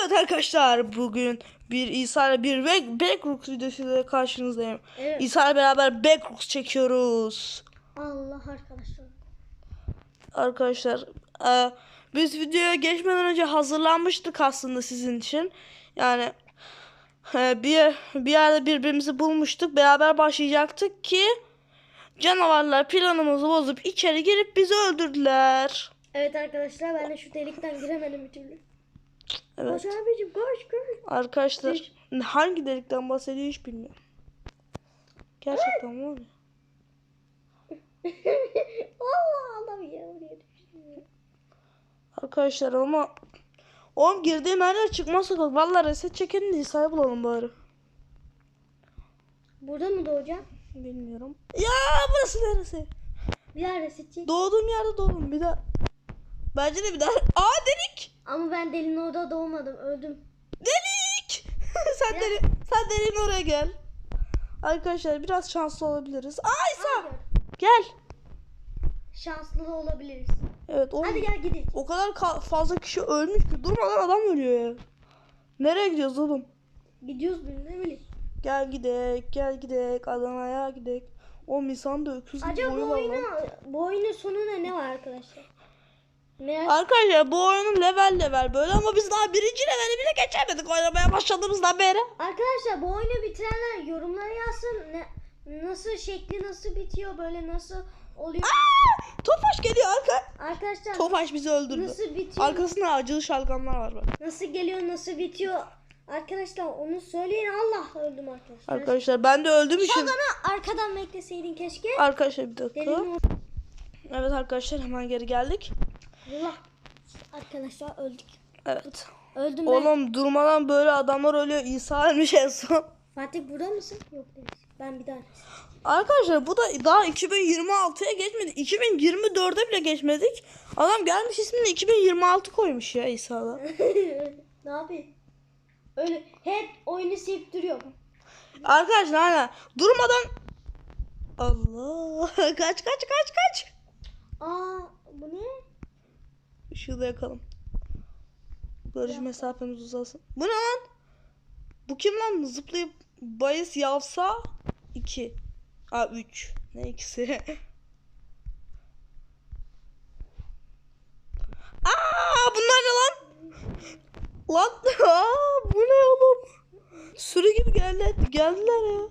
Evet arkadaşlar bugün bir İsa ile bir Back- Backrooks videosuyla karşınızdayım. Evet. İsa ile beraber Backrooks çekiyoruz. Allah arkadaşlar. Arkadaşlar e, biz videoya geçmeden önce hazırlanmıştık aslında sizin için. Yani e, bir, bir yerde birbirimizi bulmuştuk. Beraber başlayacaktık ki canavarlar planımızı bozup içeri girip bizi öldürdüler. Evet arkadaşlar ben de şu delikten giremedim bir türlü. Evet. Koş abicim koş koş. Arkadaşlar hangi delikten bahsediyor hiç bilmiyorum. Gerçekten var ya. Allah Allah ya düştüm. Arkadaşlar ama oğlum girdiğim her yer çıkmaz sokak. Valla reset çekelim de İsa'yı bulalım bari. Burada mı doğacağım? Bilmiyorum. Ya burası neresi? Bir daha reset çek. Doğduğum yerde doğdum bir daha. Bence de bir daha. Aa delik. Ama ben delinin orada doğmadım öldüm. Delik. sen Ya. deli, sen deliğin oraya gel. Arkadaşlar biraz şanslı olabiliriz. Aa İsa Hayır. gel. Şanslı da olabiliriz. Evet oğlum. Hadi gel gidelim. O kadar ka- fazla kişi ölmüş ki durmadan adam ölüyor ya. Nereye gidiyoruz oğlum? Gidiyoruz ne bileyim. Gel gidek, gel gidek, Adana'ya gidek. O insan da öküz gibi Acaba bu boyu oyunu, bu oyunun sonunda ne var arkadaşlar? Merak Arkadaşlar bu oyunun level level böyle ama biz daha birinci leveli bile geçemedik oynamaya başladığımızdan beri. Arkadaşlar bu oyunu bitirenler yorumlara yazsın. Ne, nasıl şekli nasıl bitiyor böyle nasıl oluyor? Aa! Tofaş geliyor arka. Arkadaşlar Tofaş bizi öldürdü. nasıl bitiyor? Arkasında acılı şalgamlar var bak. Nasıl geliyor nasıl bitiyor? Arkadaşlar onu söyleyin Allah öldüm arkadaşlar. Arkadaşlar ben de öldüğüm için. Şalgana arkadan bekleseydin keşke. Arkadaşlar bir dakika. Delinin Evet arkadaşlar hemen geri geldik. Allah. Arkadaşlar öldük. Evet. Öldüm ben. Oğlum durmadan böyle adamlar ölüyor. İsa ölmüş en son. Fatih burada mısın? Yok demiş. Ben bir daha. Arkadaşlar bu da daha 2026'ya geçmedi. 2024'e bile geçmedik. Adam gelmiş ismini 2026 koymuş ya İsa'da. ne yapayım? Öyle hep oyunu sevip duruyor. Arkadaşlar hala durmadan Allah kaç kaç kaç kaç. Aa bu ne? Işığı da yakalım. Görüş mesafemiz uzasın. Bu ne lan? Bu kim lan? Zıplayıp bayis yapsa 2. Aa 3. Ne ikisi? Aa bunlar ne lan? Lan aa, bu ne oğlum? Sürü gibi geldiler, geldiler ya.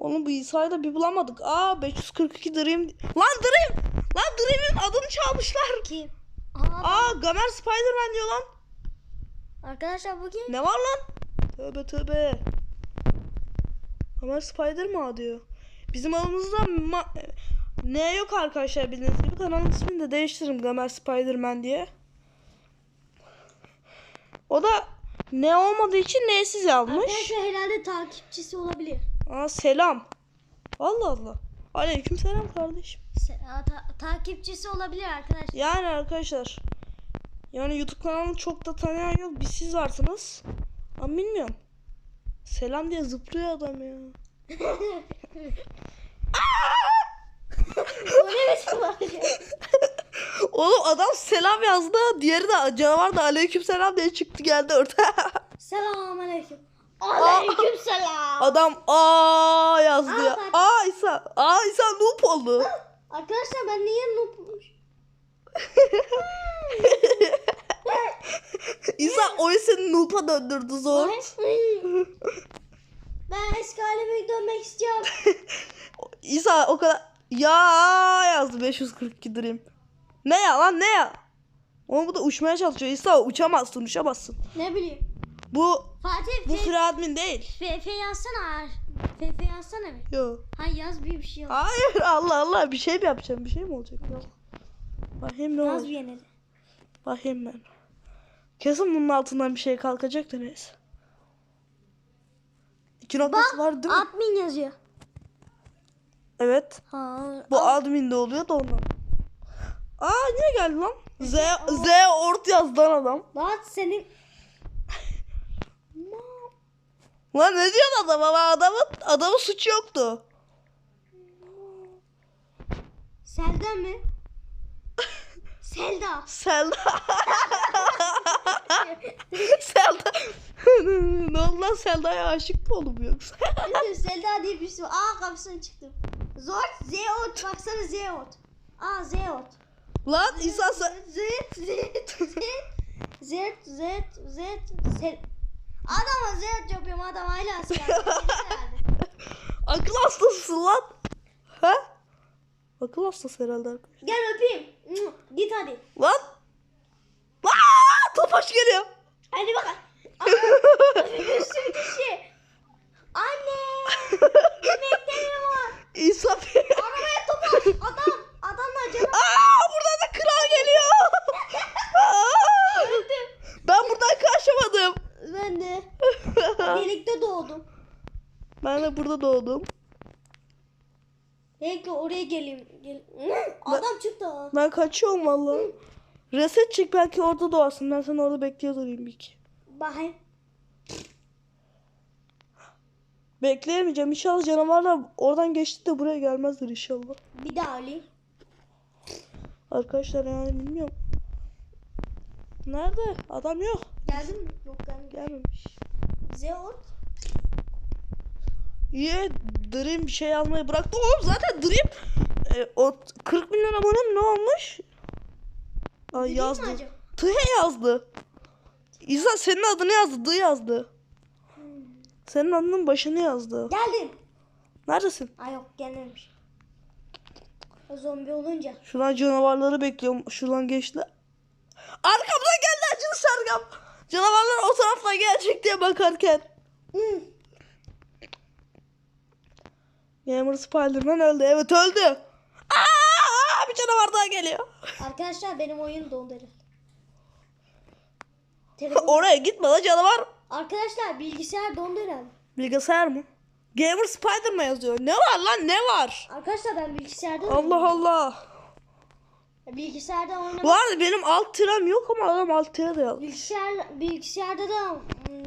Oğlum bu İsa'yı da bir bulamadık. Aa 542 Dream. Lan Dream! Lan Dream'in adını çalmışlar. Kim? Aa, Aa Gamer Spider-Man diyor lan. arkadaşlar bu kim? Ne var lan? Tövbe tövbe. Gamer Spider-Man diyor. Bizim aramızda ma- ne yok arkadaşlar bildiğiniz gibi kanalın ismini de değiştiririm Gamer Spider-Man diye. O da ne olmadığı için nesiz yazmış. Arkadaşlar herhalde takipçisi olabilir. Aa selam. Allah Allah. Aleyküm selam kardeşim. Ta- takipçisi olabilir arkadaşlar. Yani arkadaşlar. Yani YouTube kanalını çok da tanıyan yok. Bir siz varsınız. Ama bilmiyorum. Selam diye zıplıyor adam ya. o ne biçim ya? Oğlum adam selam yazdı. Diğeri de canavar da aleyküm selam diye çıktı geldi ortaya. Selam aleyküm. Aleyküm selam. adam aa yazdı ya. Aa. Aa İsa. Aa İsa noob oldu. Arkadaşlar ben niye noobmuş? İsa oyun seni noob'a döndürdü zor. ben eski halime dönmek istiyorum. İsa o kadar ya yazdı 542 Dream. Ne ya lan ne ya? Oğlum bu da uçmaya çalışıyor. İsa uçamazsın uçamazsın. ne bileyim. Bu Fatih bu F, free admin değil. F, F yazsana. F, F yazsana bir. Yo. Hay yaz bir bir şey yaz. Hayır Allah Allah bir şey mi yapacağım? Bir şey mi olacak? Yok. Bakayım ne Yaz olacak? bir yine de. Bakayım ben. Kesin bunun altından bir şey kalkacak da neyse. İki noktası var değil mi? Admin yazıyor. Evet. Ha. Bu admin'de oluyor da ondan. Aa niye geldi lan? Z, Z ort yazdı lan adam. Lan senin Lan ne diyorsun adama? Lan Adamın, adamın suçu yoktu. Selda mı? Selda. Selda. Selda. ne oldu lan Selda'ya aşık mı oldum yoksa? Selda diye birisi var. Aa kapısına çıktım. Zort, Zeot. Baksana Zeot. Aa Zeot. lan İsa sen... Zet, zet, zet. Zet, zet, zet, zet. Adama zet yapıyorum adam hala asker. Akıl hastasısın lan. Ha? Akıl hastası herhalde arkadaş. Gel öpeyim. Git hadi. Lan. Aa, Topaş geliyor. Hadi bakalım. Bir sürü kişi. Anne. Yemeklerim var. İsa Arabaya topaş. Adam. Adamla canım. Aa, buradan da kral geliyor. Aa, ben buradan kaçamadım. Ben de. Birlikte doğdum. Ben de burada doğdum. Belki oraya geleyim. Gel. Adam çıktı. ha. Ben kaçıyorum vallahi. Reset çık belki orada doğarsın. Ben seni orada bekliyor durayım bir iki. Bakayım. Bekleyemeyeceğim. İnşallah canavarlar oradan geçti de buraya gelmezler inşallah. Bir daha alayım. Arkadaşlar yani bilmiyorum. Nerede? Adam yok. Geldin mi? Yok gelmedi. Gelmemiş. Zeot. İyi. Dream şey almayı bıraktı. Oğlum zaten Dream e, o 40 milyon abone ne olmuş? Mi yazdı. Tıhe yazdı. İsa senin adını yazdı. Dı yazdı. Senin adının başını yazdı. Geldim. Neredesin? Ay yok gelmemiş. O zombi olunca. Şuradan canavarları bekliyorum. Şuradan geçti. Arkamdan geldi acılı sargam. Canavarlar o taraftan gelecek diye bakarken. Hı. Gamer Spiderman öldü. Evet öldü. Aa, bir canavar daha geliyor. Arkadaşlar benim oyun dondu herhalde. Oraya gitme la canavar. Arkadaşlar bilgisayar dondu herhalde. Bilgisayar mı? Gamer Spiderman yazıyor. Ne var lan ne var? Arkadaşlar ben bilgisayarda Allah Allah. Bilgisayarda oynamak. Bu arada benim alt tirem yok ama adam alt tire de yazmış. Bilgisayar, bilgisayarda da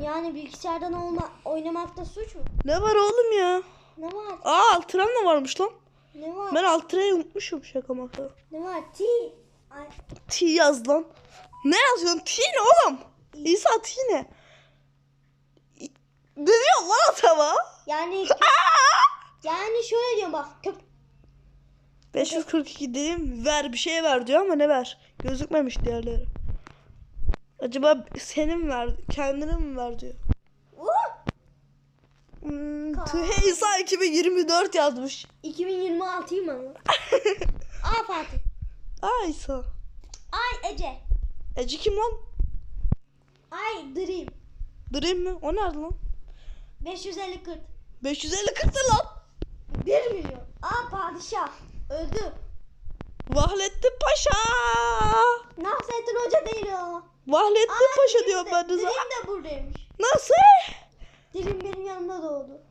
yani bilgisayardan olma, oynamakta suç mu? Ne var oğlum ya? Ne var? Aa alt tirem de varmış lan. Ne var? Ben alt tireyi unutmuşum şaka maka. Ne var? T. Ay, T yaz lan. Ne yazıyorsun? T ne oğlum? İsa T ne? Ne diyor lan atama? yani yani şöyle diyorum bak. Köp 542 dedim ver bir şey ver diyor ama ne ver? Gözükmemiş diğerleri. Acaba senin ver, kendine mi ver diyor. Hmm, Tühe İsa 2024 yazmış. 2026'yım ama. Aa Fatih. Aa İsa. Ay Ece. Ece kim lan? Ay Dream. Dream mi? O nerede lan? 550 40. 550 40 lan. 1 milyon. Aa padişah. Öldü. Vahlettin Paşa. Nasrettin Hoca değil o. Vahlettin Aa, Paşa de- ben de Dream de buradaymış. Nasıl? Dream benim yanımda doğdu.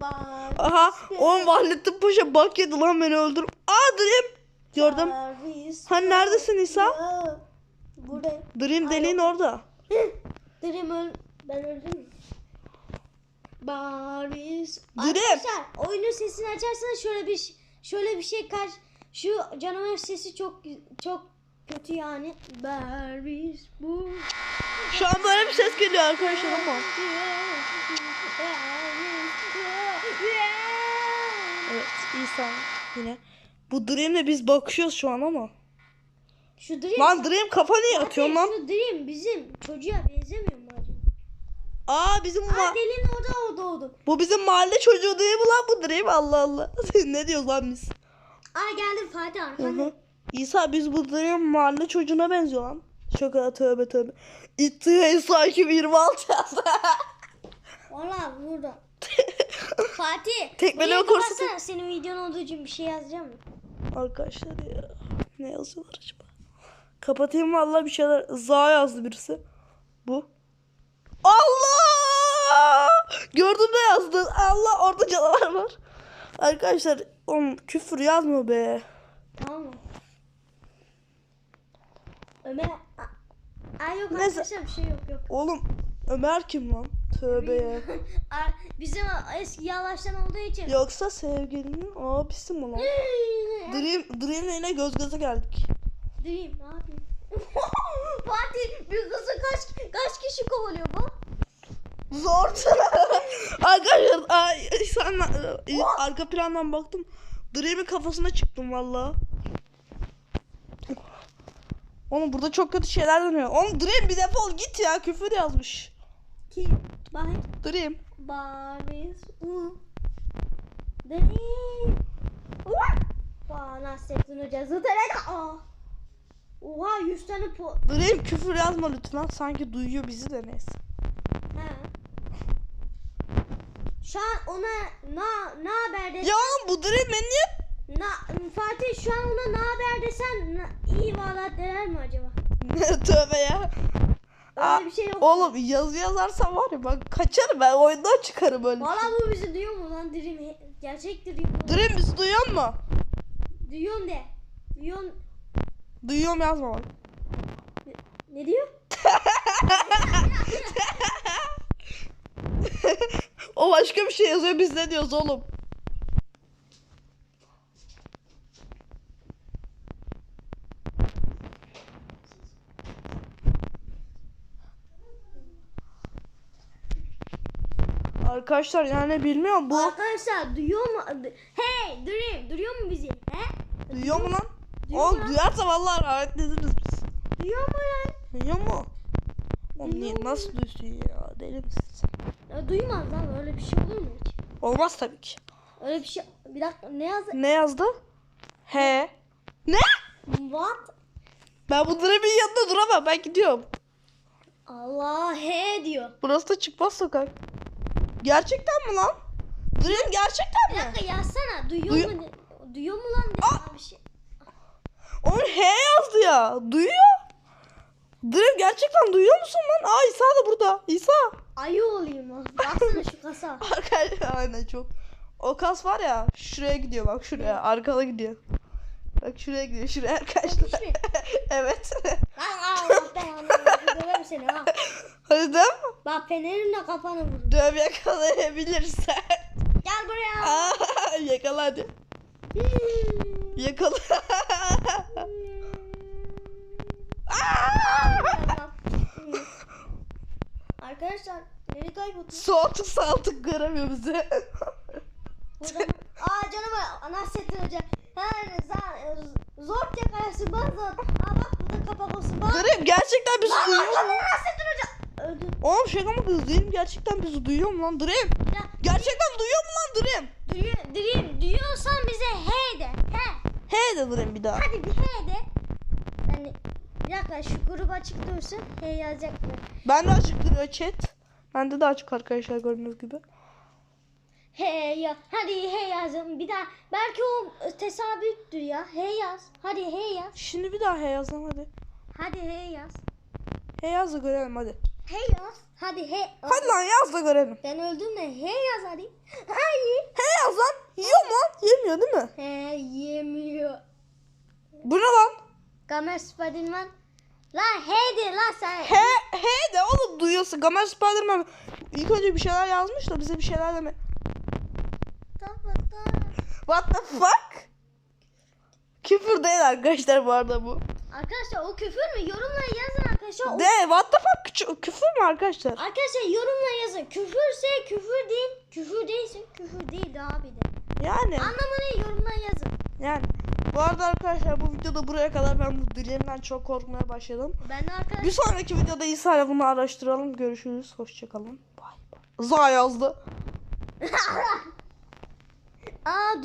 Bak. Aha. Oğlum Vahlettin Paşa bak yedi lan beni öldür. Aa Dream. Gördüm. Hani neredesin İsa? Aa, Buradayım. Dream deliğin orada. Dream öl... Ben öldüm mü? Barbies. Arkadaşlar oyunun sesini açarsanız şöyle bir şöyle bir şey kaç şu canavar sesi çok çok kötü yani. Barbies bu. Şu an böyle bir ses geliyor arkadaşlar ama. Evet İsa yine. Bu Dream'le biz bakışıyoruz şu an ama. Şu Dream. Lan Dream kafa niye atıyorsun lan? Şu Dream bizim çocuğa benzemiyor mu acaba? Aa bizim Aa ma- delinin orada o doğdu. bu bizim mahalle çocuğu değil mi lan bu Dream? Allah Allah. ne diyoruz lan biz? Aa geldim Fatih hı. İsa biz bu Dream mahalle çocuğuna benziyor lan. Şaka tövbe tövbe. İtti İsa 2026 yazdı. Valla burada. Fatih. Tekmeleme kursu- kapatsana, Senin videon olduğu için bir şey yazacağım mı? Arkadaşlar ya. Ne yazıyorlar acaba? Kapatayım vallahi bir şeyler. Za yazdı birisi. Bu. Allah! Gördüm de yazdı. Allah orada canavar var. Arkadaşlar oğlum küfür yazma be. Tamam mı? Ömer... Ay yok Neyse. arkadaşlar bir şey yok yok. Oğlum Ömer kim lan? Tövbe ya. Bizim eski yavaştan olduğu için. Yoksa sevgilinin abisi mi lan? Dream, Dream'le yine göz göze geldik. Dream ne yapayım? Fatih bir kişi kovalıyor bu? Zor. Arkadaşlar ay, sen e, arka plandan baktım. Dream'in kafasına çıktım valla. Oğlum burada çok kötü şeyler dönüyor. Oğlum Dream bir defol git ya küfür yazmış. Kim? Bakayım. Dream. Barış. U. Deli. Ulan. Aa Nasrettin Hoca. Aa. Oha 100 tane po... Dream küfür yazma lütfen. Sanki duyuyor bizi de neyse. He. Şu an ona na ne haber Ya oğlum bu Dream beni niye? Na, Fatih şu an ona ne haber desen na, iyi valla der mi acaba? Tövbe ya. Aa, bir şey yok. Oğlum yazı yazarsan var ya ben kaçarım ben oyundan çıkarım öyle. Valla bu bizi duyuyor mu lan Dream? Gerçek Dream. Dream bizi duyuyor mu? Duyuyorum de. Duyuyorum. Duyuyorum yazma bak. Ne diyor? O başka bir şey yazıyor biz ne diyoruz oğlum? Arkadaşlar yani bilmiyorum bu Arkadaşlar duyuyor mu? Hey Dream duyuyor mu bizi? He? duyuyor mu lan? Duyuyor Oğlum lan? duyarsa vallahi rahmetlediniz biz. Duyuyor mu lan? Duyuyor mu? Oğlum niye, nasıl duysun ya deli misin sen? Ya duymaz lan öyle bir şey olur mu hiç? Olmaz tabii ki. Öyle bir şey. Bir dakika ne yazdı? Ne yazdı? He. Ne? What? Ben bunların bir yanında duramam ben gidiyorum. Allah he diyor. Burası da çıkmaz sokak. Gerçekten mi lan? Dream gerçekten Bir mi? dakika yazsana. Duyuyor Duyu- mu? Duyuyor mu lan? Aa! bir şey. Oğlum he yazdı ya. Duyuyor. Dream gerçekten duyuyor musun lan? Aa İsa da burada. İsa. Ayı olayım ha. Baksana şu kasa. Arkadaşlar aynen çok. O kas var ya şuraya gidiyor bak şuraya. Arkada gidiyor. Bak şuraya gidiyor şuraya arkadaşlar. Evet. Lan Allah belanı. Döverim seni ha. Hadi mi? Bak fenerimle kafanı vurur. Döv yakalayabilirsen. Gel buraya. Aa, yakala hadi. Hmm. Yakala. Arkadaşlar nereye kayboldu? Soğutuk saltık göremiyor bizi. Aa canım Nasrettin Hoca. Ha, za- zor tek arası bak zor. Aa bak burada kapak olsun bak. Dream gerçekten bizi duyuyor lan mu? Nasrettin Hoca. Öldü. Oğlum şaka mı kız? Dream gerçekten bizi duyuyor mu lan Dream? Ya, Gerçekten duyuyor mu lan Dream? duyuyor, Dream, duyuyorsan bize hey de. He. He de Dream bir daha. Hadi bir hey de. Yani dakika şu gruba açık dursun. Hey yazacak mı? Ben de açık duruyor chat. Bende de açık arkadaşlar gördüğünüz gibi. Hey ya. Hadi hey yazın. Bir daha. Belki o tesadüftür ya. Hey yaz. Hadi hey yaz. Şimdi bir daha he yazalım hadi. Hadi hey yaz. He yaz da görelim hadi. Hey yaz. Hadi hey. Hadi lan yaz da görelim. Ben öldüm de hey yaz hadi. Hayır. He yaz lan. Yiyor mu lan? Yemiyor değil mi? He yemiyor. Bu ne lan? Gamer Spiderman. Lan hey de lan sen. He, he de oğlum duyuyorsun. Gamer Spiderman ilk önce bir şeyler yazmış da bize bir şeyler deme. What the fuck? Küfür değil arkadaşlar bu arada bu. Arkadaşlar o küfür mü? Yorumlara yazın arkadaşlar. O- De what the fuck küfür mü arkadaşlar? Arkadaşlar yorumlara yazın. Küfürse küfür değil. Küfür değilsin. Küfür değil abi de. Yani Anlamını yorumlara yazın. yani. Bu arada arkadaşlar bu videoda buraya kadar ben bu dilemden çok korkmaya başladım. Ben de arkadaşlar. Bir sonraki videoda İsa ile bunu araştıralım. Görüşürüz. Hoşçakalın. Bay bay. Za yazdı. Aa